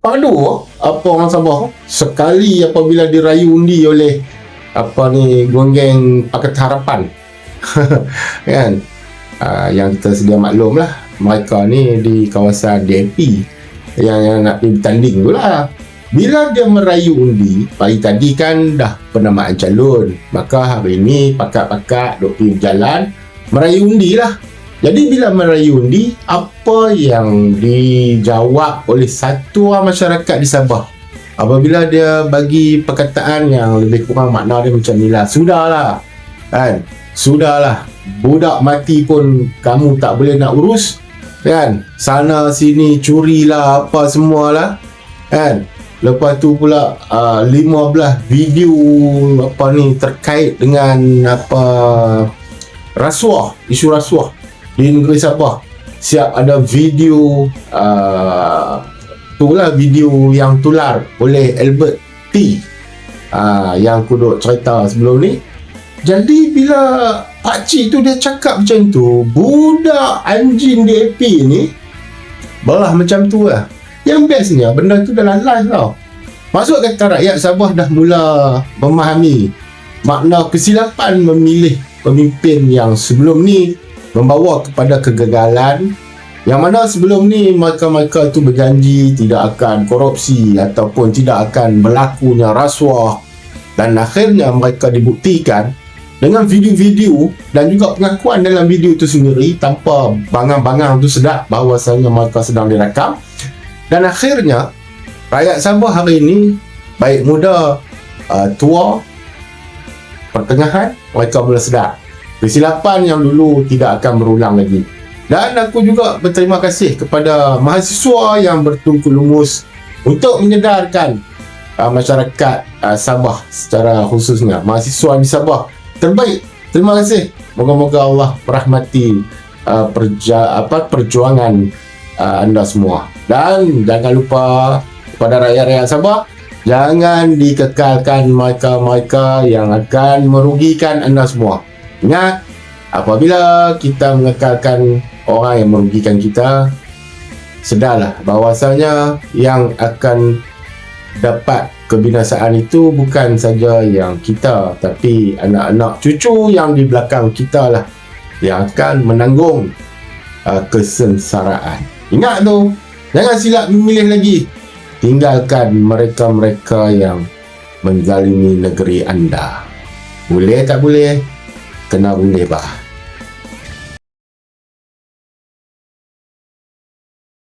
padu apa orang Sabah sekali apabila dirayu undi oleh apa ni geng paket harapan. Kan? Uh, yang kita sedia maklum lah. Mereka ni di kawasan DAP yang, yang nak bertanding tu lah. Bila dia merayu undi pagi tadi kan dah penamaan calon. Maka hari ni pakat-pakat duk pergi berjalan merayu undi lah jadi bila merayu undi apa yang dijawab oleh satu orang masyarakat di Sabah? Apabila dia bagi perkataan yang lebih kurang makna dia macam ni lah. Sudahlah kan? Sudahlah. Budak mati pun kamu tak boleh nak urus kan? Sana sini curilah apa semualah kan? Lepas tu pula uh, 15 video apa ni terkait dengan apa rasuah isu rasuah di negeri Sabah siap ada video uh, tu lah video yang tular oleh Albert T. Uh, yang aku duk cerita sebelum ni. Jadi bila pakcik tu dia cakap macam tu budak anjing DAP ni belah macam tu lah. Yang bestnya benda tu dalam live tau. Maksud kata rakyat Sabah dah mula memahami makna kesilapan memilih pemimpin yang sebelum ni membawa kepada kegagalan yang mana sebelum ni mereka-mereka tu berjanji tidak akan korupsi ataupun tidak akan berlakunya rasuah. Dan akhirnya mereka dibuktikan dengan video-video dan juga pengakuan dalam video itu sendiri tanpa bangang-bangang tu sedap bahawasanya mereka sedang direkam. Dan akhirnya rakyat Sabah hari ini baik muda uh, tua pertengahan mereka mula sedar kesilapan yang dulu tidak akan berulang lagi dan aku juga berterima kasih kepada mahasiswa yang bertungku lumus untuk menyedarkan uh, masyarakat uh, Sabah secara khususnya mahasiswa di Sabah terbaik. Terima kasih. Moga-moga Allah merahmati uh, perja, apa perjuangan uh, anda semua. Dan jangan lupa kepada rakyat-rakyat Sabah, jangan dikekalkan mereka-mereka yang akan merugikan anda semua. Ingat, apabila kita mengekalkan orang yang merugikan kita, sedarlah bahawasanya yang akan dapat kebinasaan itu bukan saja yang kita tapi anak-anak cucu yang di belakang kita lah yang akan menanggung uh, kesengsaraan. Ingat tu, jangan silap memilih lagi. Tinggalkan mereka-mereka yang menzalimi negeri anda. Boleh tak boleh? 跟他屋里吧